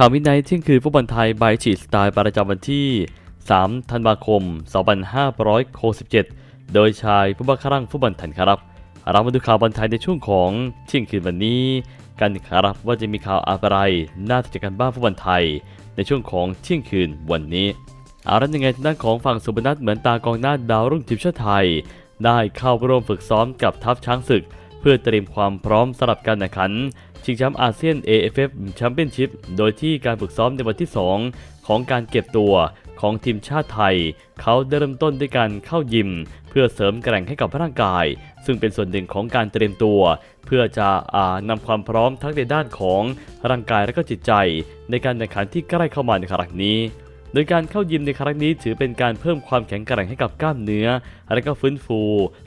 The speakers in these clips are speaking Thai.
ข่าวมิดไนท์เที่ยงคืนฟุตบอลไทยใบฉีดสไตล์ประจำวันที่ 3 ธันวาคม 2567 โดยชายผู้บังคับรังฟุตบอลไทยครับ เรามาดูข่าวบอลไทยในช่วงของเที่ยงคืนวันนี้ กันครับว่าจะมีข่าวอะไรน่าสนใจกันบ้างฟุตบอลไทย ในช่วงของเที่ยงคืนวันนี้อาละยังไงทางด้านของฝั่งสุพนัทเหมือนตากองหน้าดาวรุ่งทีมชาติไทย ได้เข้าร่วมฝึกซ้อมกับทัพช้างศึก เพื่อเตรียมความพร้อมสำหรับการแข่งขัน ชิงแชมป์อาเซียน AFF Championship โดยที่การฝึกซ้อมในวันที่ 2 ของการเก็บตัวของทีมชาติไทย เขาได้เริ่มต้นด้วยการเข้ายิม เพื่อเสริมแกร่งให้กับร่างกาย ซึ่งเป็นส่วนหนึ่งของการเตรียมตัว เพื่อจะอ่านำความพร้อมทั้งในด้านของร่างกายและก็จิตใจ ในการแข่งขันที่ใกล้เข้ามาในครั้งนี้ ดยการเข้ายิมในครั้งนี้ถือเป็นการเพิ่มความแข็งแกร่งให้กับกล้ามเนื้อ และก็ฟื้นฟู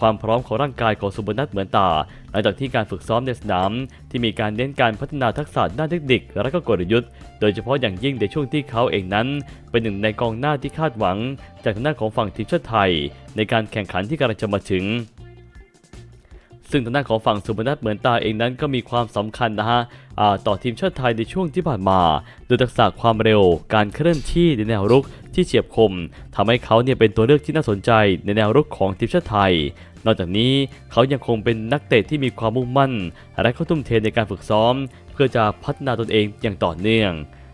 ความพร้อมของร่างกายของสุบนัทเหมือนตา หลังจากที่การฝึกซ้อมในสนามที่มีการเน้นการพัฒนาทักษะด้านเทคนิคและก็กลยุทธ์ โดยเฉพาะอย่างยิ่งในช่วงที่เขาเองนั้น เป็นหนึ่งในกองหน้าที่คาดหวัง จากทางด้าของฝั่งทีมชาติไทย ในการแข่งขันที่กำลังจะมาถึง ซึ่งทางด้านของฝั่งสุพนัทเหมือนตาเองนั้นก็มีความสำคัญนะฮะต่อทีมชาติไทยในช่วงที่ผ่านมา โดยทักษะความเร็ว การเคลื่อนที่ในแนวรุกที่เฉียบคมทำให้เขาเนี่ยเป็นตัวเลือกที่น่าสนใจในแนวรุกของทีมชาติไทย นอกจากนี้เขายังคงเป็นนักเตะที่มีความมุ่งมั่น และเขาทุ่มเทในการฝึกซ้อม เพื่อจะพัฒนาตนเองอย่างต่อเนื่อง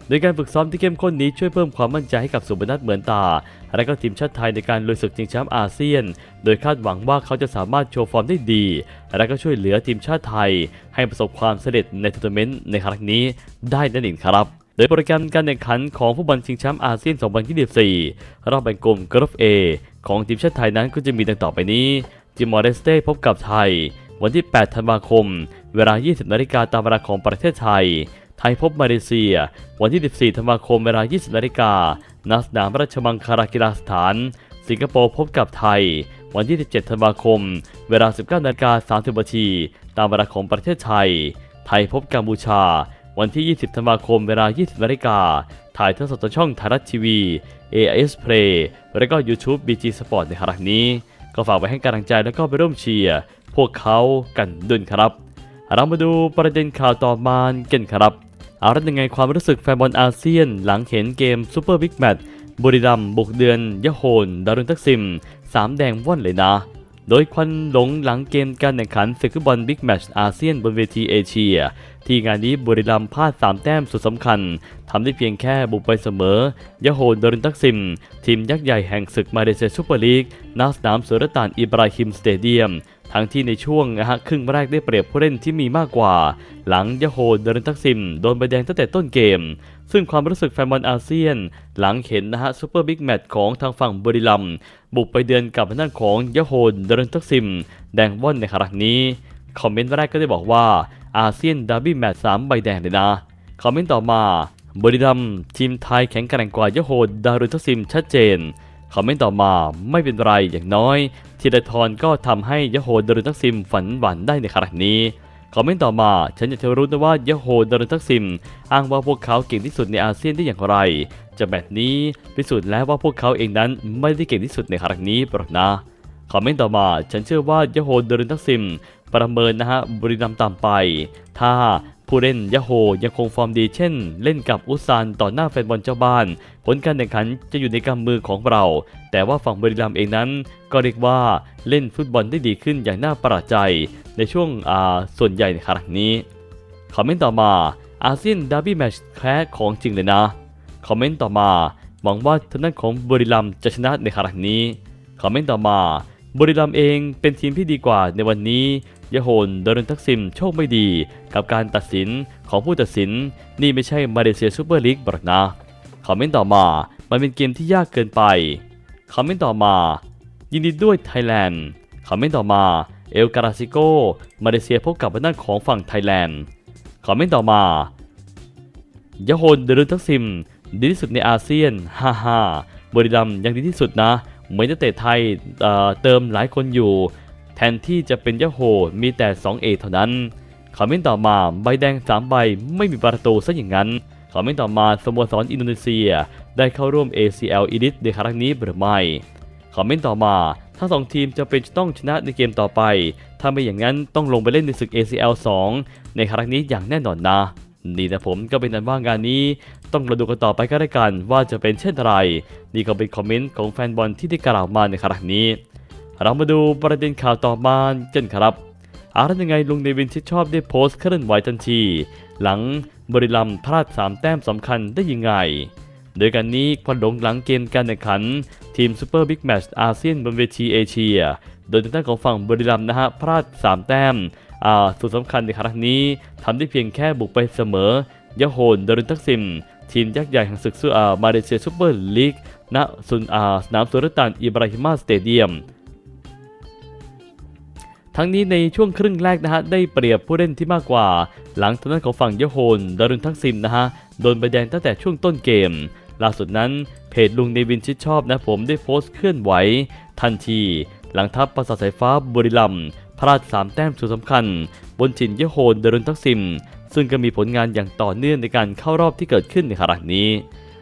โดยการฝึกซ้อมที่เข้มข้นนี้ช่วยเพิ่มความมั่นใจให้กับสุบนัทเหมือนตา และก็ทีมชาติไทยในการลุยศึกชิงแชมป์อาเซียน โดยคาดหวังว่าเขาจะสามารถโชว์ฟอร์มได้ดี และก็ช่วยเหลือทีมชาติไทย ให้ประสบความสำเร็จในทัวร์นาเมนต์ในครั้งนี้ได้นั่นเองครับโดยโปรแกรมการแข่งขันของฟุตบอลชิงแชมป์อาเซียน 2024 รอบแบ่งกลุ่มกรุ๊ป A ของทีมชาติไทยนั้นก็จะมีดังต่อไปนี้จิมอร์เดสเต้พบกับไทย วันที่ 8 ธันวาคม เวลา 20 นาฬิกาตามเวลาของประเทศไทย ไทยพบมาเลเซีย วันที่ 14 ธันวาคมเวลา 20 นาฬิกาณสนามราชมังคลากีฬาสถาน สิงคโปร์พบกับไทย วันที่ 17 ธันวาคม เวลา 19 นาฬิกา 30 นาที ตามเวลาของประเทศไทย ไทยพบกัมพูชา วันที่ 20 ธันวาคม เวลา 20 นาฬิกา ถ่ายทอดสดทางช่องไทยรัฐทีวี AIS Play และก็ YouTube BG Sport ในครั้งนี้ ก็ฝากไว้ให้กำลังใจแล้วก็ไปร่วมเชียร์พวกเขากันด้วยครับเรามาดูประเด็นข่าวต่อมากันครับ เอาละยังไงความรู้สึกแฟนบอลอาเซียน หลังเห็นเกมซูเปอร์บิ๊กแมตช์บุรีรัมย์บุกเดือนยะโฮนดารุนทักซิม สามแดงว่อนเลยนะ โดยควันหลงหลังเกมการแข่งขันศึกฟุตบอลบิ๊กแมตช์อาเซียนบนเวทีเอเชีย ที่งานนี้บุรีรัมย์พลาด 3 แต้มสุดสำคัญทำได้เพียงแค่บุกไปเสมอยะโฮนดารุนทักซิม ทีมยักษ์ใหญ่แห่งศึกมาเลเซียซูเปอร์ลีกณสนามสุรตานอิบราฮิมสเตเดียม ทั้งที่ในช่วงนะฮะครึ่งแรกได้เปรียบผู้เล่นที่มีมากกว่า หลังยะโฮเดรินทักซิม โดนใบแดงตั้งแต่ต้นเกม ซึ่งความรู้สึกแฟนบอลอาเซียน หลังเห็นนะฮะซูเปอร์บิ๊กแมตช์ของทางฝั่งบุรีรัมบุกไปเดือนกับทางด้านของยะโฮเดรินทักซิม แดงว่อนในครั้งนี้ คอมเมนต์แรกก็ได้บอกว่าอาเซียนดาร์บี้แมตช์สามใบแดงเลยนะ คอมเมนต์ต่อมาบุรีรัมทีมไทยแข็งแกร่งกว่ายะโฮดารุนทักซิมชัดเจน คอมเมนต์ต่อมาไม่เป็นไรอย่างน้อยธีรทรก็ทำให้ยะโฮดรุนทักซิมฝันหวานได้ในครั้งนี้คอมเมนต์ต่อมาฉันอยากจะรู้นะว่ายะโฮดรุนทักซิม อ้างว่าพวกเขาเก่งที่สุดในอาเซียนได้อย่างไรจะแบบนี้พิสูจน์แล้วว่าพวกเขาเองนั้นไม่ได้เก่งที่สุดในครั้งนี้หรอกนะคอมเมนต์ต่อมา ฉันเชื่อว่ายะโฮเดรนทักซิม ประเมินนะฮะบุรีรัมย์ต่ำไป ถ้า ผู้เล่นยะโฮยังคงฟอร์มดีเช่น เล่นกับอุซานต่อหน้าแฟนบอลเจ้าบ้าน ผลการแข่งขันจะอยู่ในกำมือของเรา แต่ว่าฝั่งบุรีรัมย์เองนั้น ก็เรียกว่าเล่นฟุตบอลได้ดีขึ้นอย่างน่าประหลาดใจ ในช่วงอ่าส่วนใหญ่ในครั้งนี้คอมเมนต์ต่อมาอาเซียนดาร์บี้แมชแพ้ของจริงเลยนะคอมเมนต์ต่อมาหวังว่าทางด้านของบุรีรัมย์จะชนะในครั้งนี้คอมเมนต์ต่อมาบุรีรัมย์เองเป็นทีมที่ดีกว่าในวันนี้ ยโฮนดารุนทักซิมโชคไม่ดีกับการตัดสินของผู้ตัดสิน นี่ไม่ใช่มาเลเซียซูเปอร์ลีกบรอกนะคอมเมนต์ต่อมา มันเป็นเกมที่ยากเกินไปคอมเมนต์ต่อมา ยินดีด้วยไทยแลนด์คอมเมนต์ต่อมาเอลการาซิโกมาเลเซียพบกับทางด้านของฝั่งไทยแลนด์คอมเมนต์ต่อมายะโฮนเดรุนทักซิม ดีที่สุดในอาเซียนฮ่าฮ่าบรีรัมยังดีที่สุดนะเหมือนจะเตะไทยเเติมหลายคนอยู่ แทนที่จะเป็นยะโฮมีแต่2เอเท่านั้นคอมเมนต์ต่อมาใบแดง 3 ใบไม่มีประตูซะอย่างนั้นคอมเมนต์ต่อมาสโมสรอินโดนีเซีย ได้เข้าร่วม ACL Elite ในครั้งนี้หรือไม่คอมเมนต์ต่อมาทั้งสองทีมจะเป็นต้องชนะในเกมต่อไป ถ้าไม่อย่างนั้นต้องลงไปเล่นในศึก ACL 2 ในครั้งนี้อย่างแน่นอนนะ นี่นะผมก็เป็นอันว่างานนี้ ต้องมาดูกันต่อไปก็ได้กันว่าจะเป็นเช่นไร นี่ก็เป็นคอมเมนต์ของแฟนบอลที่ได้กล่าวมาในครั้งนี้ เรามาดูประเด็นข่าวต่อมากันครับอาร์ตยังไงลุงเนวินชิดชอบได้โพสต์เคลื่อนไหวทันที หลังบริลัมพลาด 3 แต้มสำคัญได้ยังไง โดยการนี้พอหลงหลังเกมการแข่งขัน ทีมซูเปอร์บิ๊กแมชอาเซียนบนเวทีเอเชีย โดยทางด้านของฝั่งบริลัมนะฮะพลาด 3 แต้มอ่าสุดสำคัญในครั้งนี้ทำได้เพียงแค่บุกไปเสมอยะโฮนดารุนทักซิม ทีมยักษ์ใหญ่แห่งศึกซูอามาเลเซียซูเปอร์ลีกณสุนอาสนามสุรตันอิบราฮิมาสเตเดียม ทั้งนี้ในช่วงครึ่งแรกนะฮะได้เปรียบผู้เล่นที่มากกว่า หลังทางด้านของฝั่งยโฮนดารุนทักซิมนะฮะโดนใบแดงตั้งแต่ช่วงต้นเกม ล่าสุดนั้นเพจลุงเนวินชิดชอบนะผมได้โพสต์เคลื่อนไหว ทันที หลังทัพประสาทสายฟ้าบุรีรัมพลาด3แต้มสุดสำคัญ บนถิ่นยโฮนดารุนทักซิม ซึ่งก็มีผลงานอย่างต่อเนื่องในการเข้ารอบที่เกิดขึ้นในขณะนี้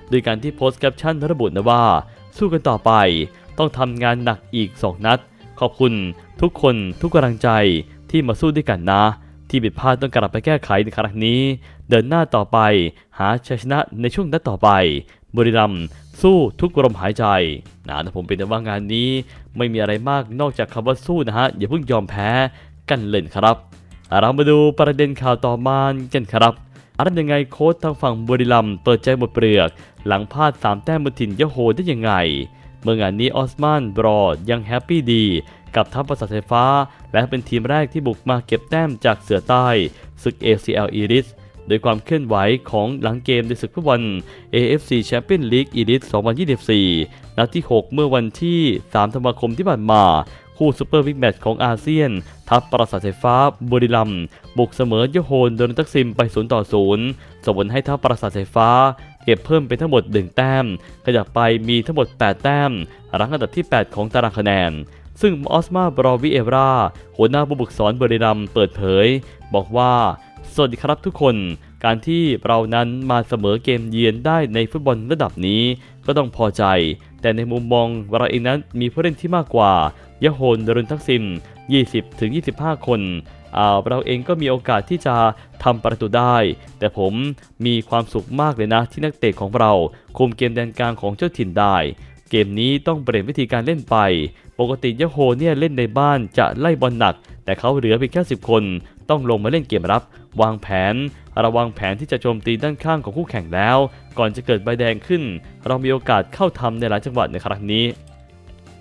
โดยการที่โพสต์แคปชั่นระบุนะว่า สู้กันต่อไป ต้องทำงานหนักอีก 2 นัด ขอบคุณทุกคนทุกกำลังใจที่มาสู้ด้วยกันนะ ที่ผิดพลาดต้องกลับไปแก้ไขในครั้งนี้ เดินหน้าต่อไป หาชัยชนะในช่วงนัดต่อไป บุรีรัมย์สู้ทุกลมหายใจนะแต่ผมเป็นแต่ว่างานนี้ ไม่มีอะไรมากนอกจากคำว่าสู้นะฮะอย่าเพิ่งยอมแพ้กันเล่นครับเรามาดูประเด็นข่าวต่อมากันครับอะไรยังไงโค้ชทางฝั่งบุรีรัมย์เปิดใจหมดเปลือก หลังพลาด3แต้มบนถิ่นยะโฮได้ยังไง เมื่องานนี้ออสมานบรอดยังแฮปปี้ดี กับทัพประสาทไฟฟ้า และเป็นทีมแรกที่บุกมาเก็บแต้มจากเสือใต้ศึก ACL e r i s โดยความเคลื่อนไหวของหลังเกมในศึกฟุตบอล AFC Champions League e r i s 2024 นัดที่ 6 เมื่อวันที่ 3 ธันวาคมที่ผ่านมา คู่ซูเปอร์บิ๊กแมตช์ของอาเซียน ทัพปราสาทไฟฟ้าบุรีรัมย์บุกเสมอยโฮนโดนตักซิมไป 0 ต่อ 0ส่งผลให้ทัพปราสาทไฟฟ้า เก็บเพิ่มเป็นทั้งหมด 1 แต้ม ขยับไปมีทั้งหมด 8 แต้ม รั้งอันดับที่ 8 ของตารางคะแนน ซึ่งออสมาบรอวิเอราหัวหน้าผู้ฝึกสอนเบรีรัมย์เปิดเผย บอกว่า สวัสดีครับทุกคนการที่เรานั้นมาเสมอเกมเยือนได้ในฟุตบอลระดับนี้ก็ต้องพอใจ แต่ในมุมมองเราเองนั้นมีผู้เล่นที่มากกว่ายะโฮนดารุนทักซิม 20-25 คน เราเองก็มีโอกาสที่จะทำประตูได้ แต่ผมมีความสุขมากเลยนะที่นักเตะของเรา คุมเกมแดนกลางของเจ้าถิ่นได้ เกมนี้ต้องเปลี่ยนวิธีการเล่นไป ปกติยะโฮเนี่ยเล่นในบ้านจะไล่บอลหนัก แต่เขาเหลือเพียงแค่10 คน ต้องลงมาเล่นเกมรับ วางแผนระวังแผนที่จะโจมตีด้านข้างของคู่แข่งแล้ว ก่อนจะเกิดใบแดงขึ้น เรามีโอกาสเข้าทำในหลายจังหวะในครั้งนี้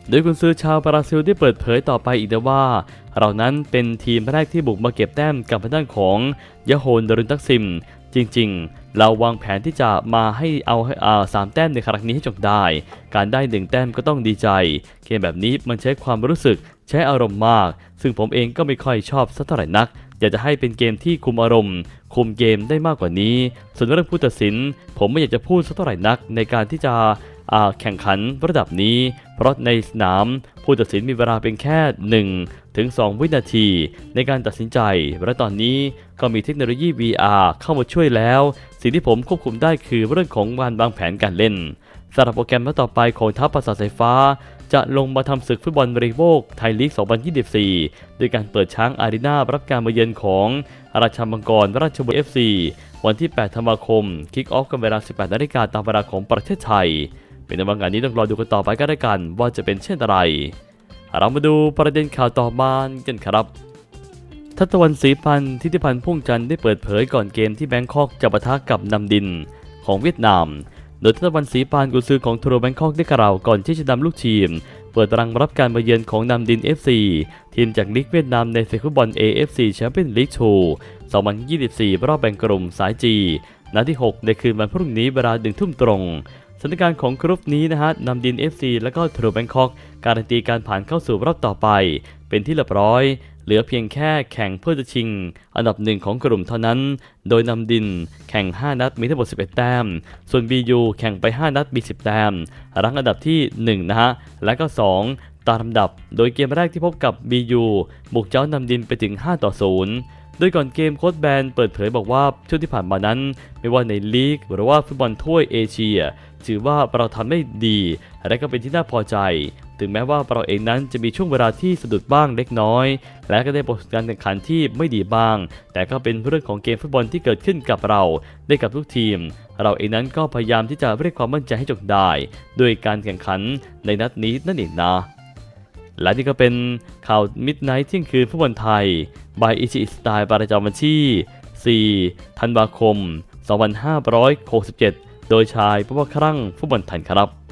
โดยกุนซือชาวบราซิลได้เปิดเผยต่อไปอีกด้วยว่า เรานั้นเป็นทีมแรกที่บุกมาเก็บแต้มกับทางด้านของยะโฮนดรุนตักซิม จริงๆ เราวางแผนที่จะมาให้เอาสามแต้มในครั้งนี้ให้จงได้ การได้หนึ่งแต้มก็ต้องดีใจ เกมแบบนี้มันใช้ความรู้สึกใช้อารมณ์มาก ซึ่งผมเองก็ไม่ค่อยชอบสักเท่าไหร่นักอยากจะให้เป็นเกมที่คุมอารมณ์ คุมเกมได้มากกว่านี้ ส่วนเรื่องผู้ตัดสิน ผมไม่อยากจะพูดสักเท่าไหร่นักในการที่จะ แข่งขันระดับนี้ เพราะในสนามผู้ตัดสินมีเวลาเป็นแค่ 1 ถึง 2 วินาที ในการตัดสินใจ และตอนนี้ก็มีเทคโนโลยี VR เข้ามาช่วยแล้ว สิ่งที่ผมควบคุมได้คือเรื่องของการวางแผนการเล่นสำหรับโปรแกรมต่อไปของทัพประสาทสายฟ้า จะลงมาทำศึกฟุตบอลบริโภคไทยลีก 2024 โดยการเปิดช้างอารีนารับการมาเยือนของราชมังกรราชบุรี FC วันที่ 8 ธันวาคม คิกออฟกันเวลา 18 นาฬิกาตามเวลาของประเทศไทย เป็นในวันงานนี้ต้องรอดูกันต่อไปก็ได้กัน ว่าจะเป็นเช่นไร เรามาดูประเด็นข่าวต่อมากันครับทัตวันศรีพันธ์ทิติพันธ์พุ่งจันทร์ได้เปิดเผยก่อนเกมที่แบงคอกจะปะทะกับนำดินของเวียดนาม โดยทัตวันศรีปานธ์กุซือของทัวร์แบงคอกได้กล่าวก่อนที่จะนำลูกทีม เปิดตรังรับการมาเยือนของนำดิน FC ทีมจากลีกเวียดนามในศึกฟุตบอล AFC Champions League 2 2024 รอบแบ่งกลุ่มสายจีนัดที่ 6 ในคืนวันพรุ่งนี้เวลาหนึ่งทุ่มตรง ถานการณ์ของกรุ๊ปนี้นะฮะนำดิน FC และก็ทร์แบงคอกการันตีการผ่านเข้าสู่รอบต่อไป เป็นที่เรียบร้อย เหลือเพียงแค่แข่งเพื่อจะชิง อันดับหนึ่งของกลุ่มเท่านั้น โดยนำดินแข่ง 5 นัดมีทั้งหมด 11 แต้ม ส่วน BU แข่งไป 5 นัดมี 10 แต้ม รั้งอันดับที่ 1 นะฮะ และก็ 2 ตามลำดับ โดยเกมแรกที่พบกับ BU บุกเจ้านำดินไปถึง 5 ต่อ 0โดยก่อนเกมโค้ชแบนเปิดเผยบอกว่าช่วงที่ผ่านมานั้น ไม่ว่าในลีกหรือว่าฟุตบอลถ้วยเอเชีย ถือว่าเราทำได้ดี และก็เป็นที่น่าพอใจ ถึงแม้ว่าเราเองนั้นจะมีช่วงเวลาที่สะดุดบ้างเล็กน้อย และก็ได้ประสบการณ์แข่งขันที่ไม่ดีบ้าง แต่ก็เป็นเรื่องของเกมฟุตบอลที่เกิดขึ้นกับเรา ได้กับทุกทีม เราเองนั้นก็พยายามที่จะเรียกความมั่นใจให้จงได้ด้วยการแข่งขันในนัดนี้นั่นเองนะและนี่ก็เป็นข่าวมิดไนท์เที่ยงคืนฟุตบอลไทย บายอิชิสไตล์ประจำวันที่ 4 ธันวาคม 2567 โดยชายผู้ว่าครั่งผู้บันทันครับ